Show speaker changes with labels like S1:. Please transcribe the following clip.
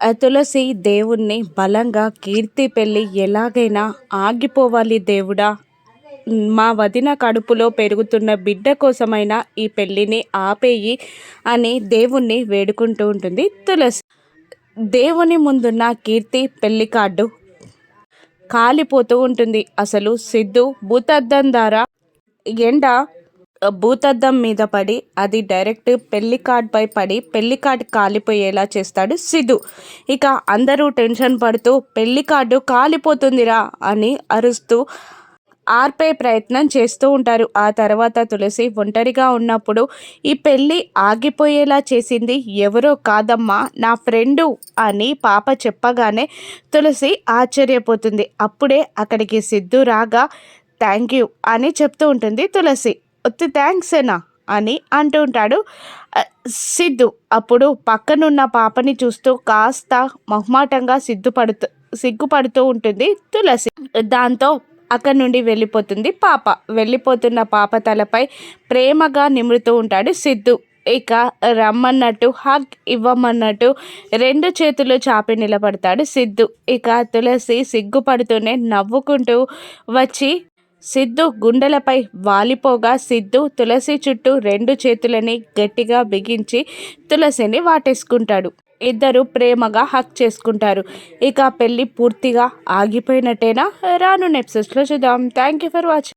S1: ఆ తులసి దేవుణ్ణి బలంగా కీర్తి పెళ్ళి ఎలాగైనా ఆగిపోవాలి దేవుడా. మా వదిన కడుపులో పెరుగుతున్న బిడ్డ కోసమైనా ఈ పెళ్ళిని ఆపేయి అని దేవుణ్ణి వేడుకుంటూ ఉంటుంది తులసి. దేవుని ముందున్న కీర్తి పెళ్ళి కార్డు కాలిపోతూ ఉంటుంది. అసలు సిద్ధు భూతద్దం ద్వారా ఎండ భూతద్దం మీద పడి అది డైరెక్ట్ పెళ్ళి కార్డ్పై పడి పెళ్ళి కార్డ్ కాలిపోయేలా చేస్తాడు సిద్ధు. ఇక అందరూ టెన్షన్ పడుతూ పెళ్ళి కార్డు కాలిపోతుందిరా అని అరుస్తూ ఆర్పే ప్రయత్నం చేస్తూ ఉంటారు. ఆ తర్వాత తులసి ఒంటరిగా ఉన్నప్పుడు ఈ పెళ్ళి ఆగిపోయేలా చేసింది ఎవరో కాదమ్మా నా ఫ్రెండు అని పాప చెప్పగానే తులసి ఆశ్చర్యపోతుంది. అప్పుడే అక్కడికి సిద్ధు రాగా థ్యాంక్ యూ అని చెప్తూ ఉంటుంది తులసి. ఒత్తి థ్యాంక్స్ ఏనా? అని అంటూ ఉంటాడు. సిద్ధు అప్పుడు పక్కనున్న పాపని చూస్తూ కాస్త మొహమాటంగా సిద్ధుపడుతూ సిగ్గుపడుతూ ఉంటుంది తులసి. దాంతో అక్కడి నుండి వెళ్ళిపోతుంది పాప. వెళ్ళిపోతున్న పాప తలపై ప్రేమగా నిమురుతూ ఉంటాడు సిద్ధు. ఇక రమ్మన్నట్టు హగ్ ఇవ్వమన్నట్టు రెండు చేతులు చాపి నిలబడతాడు సిద్ధు. ఇక తులసి సిగ్గుపడుతూనే నవ్వుకుంటూ వచ్చి సిద్ధు గుండెలపై వాలిపోగా సిద్ధు తులసి చుట్టూ రెండు చేతులని గట్టిగా బిగించి తులసిని వాటేసుకుంటాడు. ఇద్దరు ప్రేమగా హక్ చేసుకుంటారు. ఇక పెళ్ళి పూర్తిగా ఆగిపోయినట్టేనా? రాను నెప్సెస్లో చూద్దాం. Thank you for watching